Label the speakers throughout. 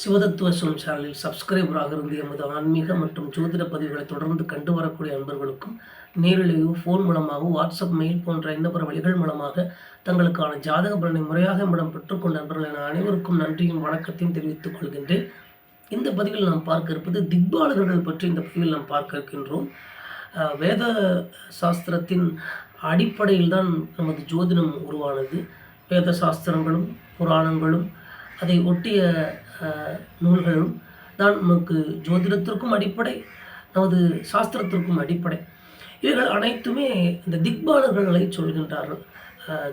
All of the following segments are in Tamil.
Speaker 1: சிவதத்துவ சொல்லும் சேனலில் சப்ஸ்கிரைபராக இருந்து எமது ஆன்மீக மற்றும் ஜோதிட பதிவுகளை தொடர்ந்து கண்டு வரக்கூடிய அன்பர்களுக்கும் நேரிலேயோ ஃபோன் மூலமாகவும் வாட்ஸ்அப் மெயில் போன்ற எண்ணப்பெற வழிகள் மூலமாக தங்களுக்கான ஜாதக பலனை முறையாக இடம் பெற்றுக்கொண்ட நண்பர்கள் என அனைவருக்கும் நன்றியும் வணக்கத்தையும் தெரிவித்துக் கொள்கின்றேன். இந்த பதிவில் நாம் பார்க்க இருப்பது திக்பாலகர்கள் பற்றி இந்த பதிவில் நாம் பார்க்க இருக்கின்றோம். வேத சாஸ்திரத்தின் அடிப்படையில் தான் நமது ஜோதிடம் உருவானது. வேத சாஸ்திரங்களும் புராணங்களும் அதை ஒட்டிய நூல்களும் தான் நமக்கு ஜோதிடத்திற்கும் அடிப்படை நமது சாஸ்திரத்திற்கும் அடிப்படை. இவைகள் அனைத்துமே இந்த திக்பாலர்களை சொல்கின்றார்கள்.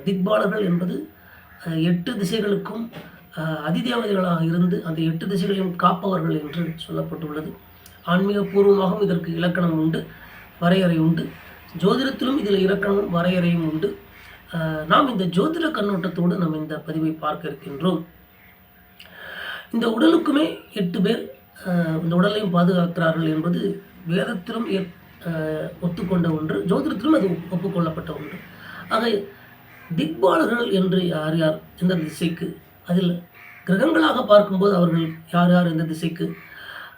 Speaker 1: திக்பாலர்கள் என்பது எட்டு திசைகளுக்கும் அதிதேவதைகளாக இருந்து அந்த எட்டு திசைகளையும் காப்பவர்கள் என்று சொல்லப்பட்டுள்ளது. ஆன்மீக பூர்வமாகவும் இதற்கு இலக்கணம் உண்டு வரையறை உண்டு. ஜோதிடத்திலும் இதில் இலக்கணமும் வரையறையும் உண்டு. நாம் இந்த ஜோதிட கண்ணோட்டத்தோடு நாம் இந்த பதிவை பார்க்க இருக்கின்றோம். இந்த உடலுக்குமே எட்டு பேர் இந்த உடலையும் பாதுகாக்கிறார்கள் என்பது வேதத்திலும் ஏற்- ஒத்துக்கொண்ட ஒன்று ஜோதிடத்திலும் அது ஒப்புக்கொள்ளப்பட்ட ஒன்று. ஆக திக்பாலர்கள் என்று யார் யார் எந்த திசைக்கு அதில் கிரகங்களாக பார்க்கும்போது அவர்கள் யார் யார் எந்த திசைக்கு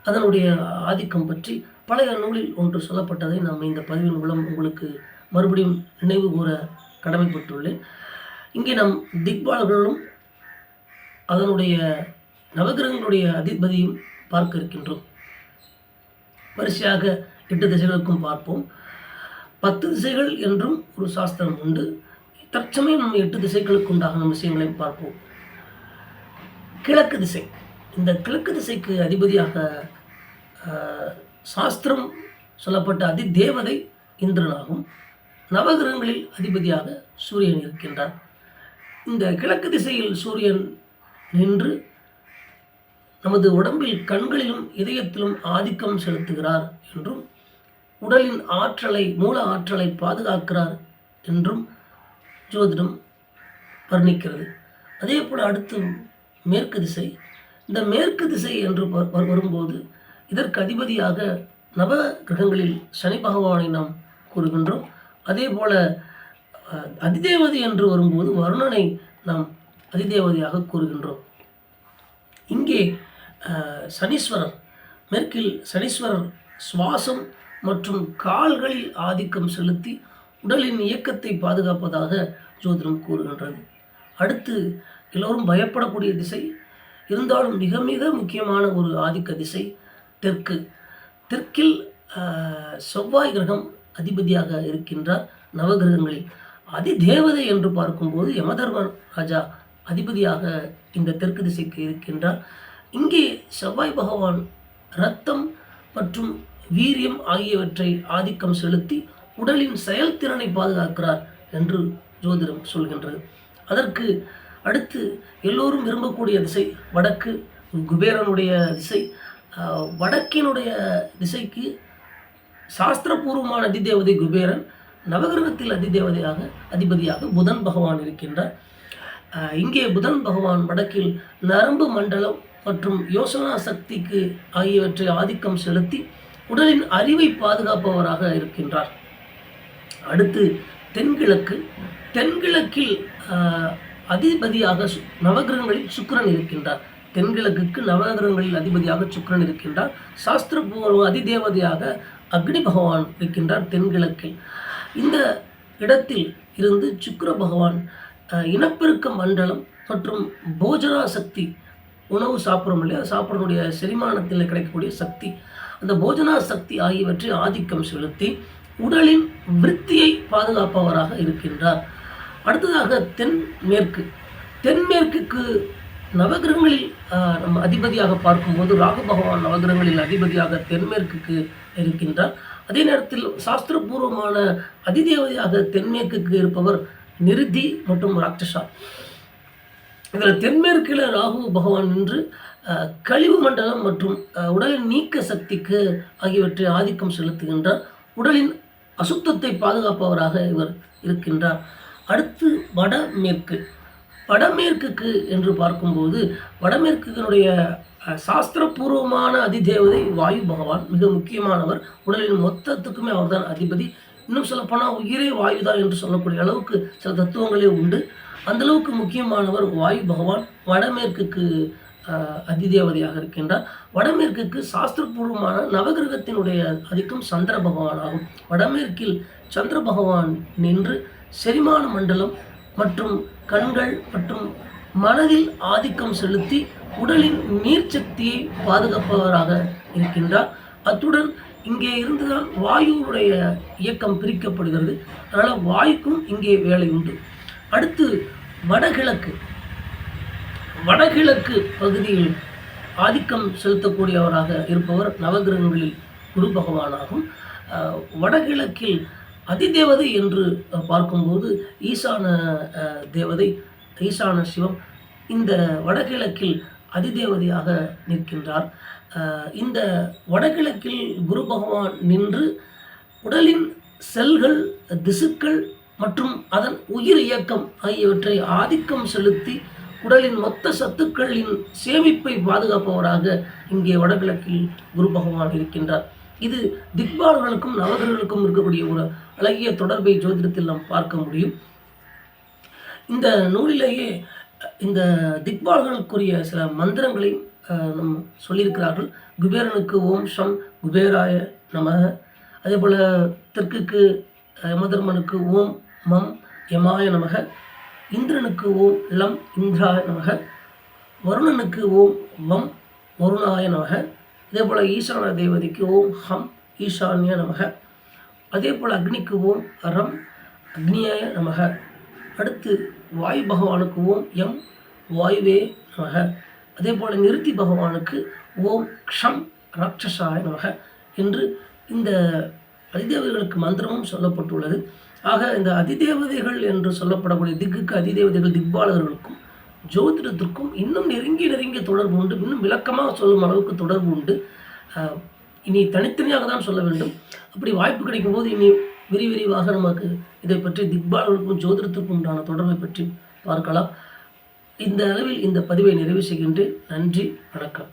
Speaker 1: அதனுடைய ஆதிக்கம் பற்றி பழைய நூலில் ஒன்று சொல்லப்பட்டதை நாம் இந்த பதிவின் மூலம் உங்களுக்கு மறுபடியும் நினைவு கூற கடமைப்பட்டுள்ளேன். இங்கே நாம் திக்பாலர்களும் அதனுடைய நவகிரகங்களுடைய அதிபதியும் பார்க்க இருக்கின்றோம். வரிசையாக எட்டு திசைகளுக்கும் பார்ப்போம். பத்து திசைகள் என்றும் ஒரு சாஸ்திரம் உண்டு. தற்சமயம் நம்ம எட்டு திசைகளுக்கு உண்டாகும் விஷயங்களையும் பார்ப்போம். கிழக்கு திசை. இந்த கிழக்கு திசைக்கு அதிபதியாக ஆஹ், சாஸ்திரம் சொல்லப்பட்ட அதி தேவதை இந்திரனாகும். நவகிரகங்களில் அதிபதியாக சூரியன் இருக்கின்றார். இந்த கிழக்கு திசையில் சூரியன் நின்று நமது உடம்பில் கண்களிலும் இதயத்திலும் ஆதிக்கம் செலுத்துகிறார் என்றும் உடலின் ஆற்றலை மூல ஆற்றலை பாதுகாக்கிறார் என்றும் ஜோதிடம் வர்ணிக்கிறது. அதே போல் அடுத்து மேற்கு திசை. இந்த மேற்கு திசை என்று வரும்போது இதற்கு அதிபதியாக நவ கிரகங்களில் சனி பகவானை நாம் கூறுகின்றோம். அதே போல அதிதேவதி அதிதேவதை என்று வரும்போது வருணனை நாம் அதிதேவதையாக கூறுகின்றோம். இங்கே சனீஸ்வரர் மேற்கில் சனீஸ்வரர் சுவாசம் மற்றும் கால்களில் ஆதிக்கம் செலுத்தி உடலின் இயக்கத்தை பாதுகாப்பதாக ஜோதிடம் கூறுகின்றது. அடுத்து எல்லோரும் பயப்படக்கூடிய திசை இருந்தாலும் மிக மிக முக்கியமான ஒரு ஆதிக்க திசை தெற்கு. தெற்கில் செவ்வாய் கிரகம் அதிபதியாக இருக்கின்றார் நவகிரகங்களில். அதிதேவதை என்று பார்க்கும்போது யமதர்ம ராஜா அதிபதியாக இந்த தெற்கு திசைக்கு இருக்கின்றார். இங்கே செவ்வாய் பகவான் இரத்தம் மற்றும் வீரியம் ஆகியவற்றை ஆதிக்கம் செலுத்தி உடலின் செயல்திறனை பாதுகாக்கிறார் என்று ஜோதிடம் சொல்கின்றது. அதற்கு அடுத்து எல்லோரும் விரும்பக்கூடிய திசை வடக்கு. குபேரனுடைய திசை வடக்கினுடைய திசைக்கு சாஸ்திரபூர்வமான அதிதேவதை குபேரன் நவகிரகத்தில் அதிதேவதையாக அதிபதியாக புதன் பகவான் இருக்கின்றார். இங்கே புதன் பகவான் வடக்கில் நரம்பு மண்டலம் மற்றும் யோசனா சக்திக்கு ஆகியவற்றை ஆதிக்கம் செலுத்தி உடலின் அறிவை பாதுகாப்பவராக இருக்கின்றார். அடுத்து தென்கிழக்கு. தென்கிழக்கில் அதிபதியாக நவகிரகங்களில் சுக்கிரன் இருக்கின்றார். தென்கிழக்குக்கு நவகிரகங்களில் அதிபதியாக சுக்கரன் இருக்கின்றார். சாஸ்திரபூர்வ அதிதேவதையாக அக்னி பகவான் இருக்கின்றார் தென்கிழக்கில். இந்த இடத்தில் இருந்து சுக்கர பகவான் இனப்பெருக்க மண்டலம் மற்றும் போஜனா சக்தி உணவு சாப்பிட்றோம் இல்லையா? சாப்பிட்றதுடைய செரிமானத்தில் கிடைக்கக்கூடிய சக்தி அந்த போஜனா சக்தி ஆகியவற்றை ஆதிக்கம் செலுத்தி உடலின் விருத்தியை பாதுகாப்பவராக இருக்கின்றார். அடுத்ததாக தென்மேற்கு. தென்மேற்குக்கு நவகிரகங்களில் நம்ம அதிபதியாக பார்க்கும்போது ராகு பகவான் நவகிரகங்களில் அதிபதியாக தென்மேற்குக்கு இருக்கின்றார். அதே நேரத்தில் சாஸ்திரபூர்வமான அதிதேவதையாக தென்மேற்குக்கு இருப்பவர் நிருதி மற்றும் ராட்சசா. இதில் தென்மேற்கில் ராகு பகவான் நின்று கழிவு மண்டலம் மற்றும் அஹ், உடலின் நீக்க சக்திக்கு ஆகியவற்றை ஆதிக்கம் செலுத்துகின்றார். உடலின் அசுத்தத்தை பாதுகாப்பவராக இவர் இருக்கின்றார். அடுத்து வடமேற்கு. வடமேற்குக்கு என்று பார்க்கும்போது வடமேற்குனுடைய அஹ், சாஸ்திரபூர்வமான அதிதேவதை வாயு பகவான் மிக முக்கியமானவர். உடலின் மொத்தத்துக்குமே அவர்தான் அதிபதி. இன்னும் சொல்லப்போனால் உயிரே வாயுதான் என்று சொல்லக்கூடிய அளவுக்கு சில தத்துவங்களே உண்டு. அந்தளவுக்கு முக்கியமானவர் வாயு பகவான். வடமேற்குக்கு அதிதேவதையாக இருக்கின்றார். வடமேற்குக்கு சாஸ்திரபூர்வமான நவகிரகத்தினுடைய அதிக்கம் சந்திர பகவான் ஆகும் வடமேற்கில் சந்திர பகவான் நின்று செரிமான மண்டலம் மற்றும் கண்கள் மற்றும் மனதில் ஆதிக்கம் செலுத்தி உடலின் நீர்ச்சக்தியை பாதுகாப்பவராக இருக்கின்றார். அத்துடன் இங்கே இருந்துதான் வாயுவுடைய இயக்கம் பிரிக்கப்படுகிறது. அதனால் வாயுக்கும் இங்கே வேலை உண்டு. அடுத்து வடகிழக்கு. வடகிழக்கு பகுதியில் ஆதிக்கம் செலுத்தக்கூடியவராக இருப்பவர் நவகிரகங்களில் குரு பகவானாகும். வடகிழக்கில் அதிதேவதை என்று பார்க்கும்போது ஈசான தேவதை ஈசான சிவம் இந்த வடகிழக்கில் அதிதேவதையாக நிற்கின்றார். இந்த வடகிழக்கில் குரு பகவான் நின்று உடலின் செல்கள் திசுக்கள் மற்றும் அதன் உயிர் இயக்கம் ஆகியவற்றை ஆதிக்கம் செலுத்தி உடலின் மொத்த சத்துக்களின் சேமிப்பை பாதுகாப்பவராக இங்கே வடகிழக்கில் குரு பகவான் இருக்கின்றார். இது திக்பாலர்களுக்கும் நவகர்களுக்கும் இருக்கக்கூடிய ஒரு அழகிய தொடர்பை ஜோதிடத்தில் நாம் பார்க்க முடியும். இந்த நூலிலேயே இந்த திக்பாலர்களுக்குரிய சில மந்திரங்களை அஹ், நம் சொல்லியிருக்கிறார்கள். குபேரனுக்கு ஓம் ஷம் குபேராய நமக அதே போல் தெற்குக்கு அஹ், யமதர்மனுக்கு ஓம் மம் யமாய நமக. இந்திரனுக்கு ஓம் லம் இந்திராய நமக. வருணனுக்கு ஓம் வம் வருணாய நமக. அதே போல் ஈசான தேவதைக்கு ஓம் ஹம் ஈசான்ய நமக. அதே போல் அக்னிக்கு ஓம் ரம் அக்னியாய நமக. அடுத்து வாயு பகவானுக்கு ஓம் எம் வாயுவே நமக. அதே போல் நிறுத்தி பகவானுக்கு ஓம் க்ஷம் ராட்சசாய நமக. என்று இந்த அதிதேவதைகளுக்கு மந்திரமும் சொல்லப்பட்டுள்ளது. ஆக இந்த அதிதேவதைகள் என்று சொல்லப்படக்கூடிய திக்குக்கு அதிதேவதைகள் திக்பாலகர்களுக்கும் ஜோதிடத்திற்கும் இன்னும் நெருங்கி நெருங்கிய தொடர்பு உண்டு. இன்னும் விளக்கமாக சொல்லும் அளவுக்கு தொடர்பு உண்டு. இனி தனித்தனியாக தான் சொல்ல வேண்டும். அப்படி வாய்ப்பு கிடைக்கும் போது இனி விரி விரிவாக நமக்கு இதை பற்றி திக்பாலர்களுக்கும் ஜோதிடத்திற்கும் உண்டான தொடர்பை பற்றி பார்க்கலாம். இந்த அளவில் இந்த பதிவை நிறைவு செய்கின்றேன். நன்றி வணக்கம்.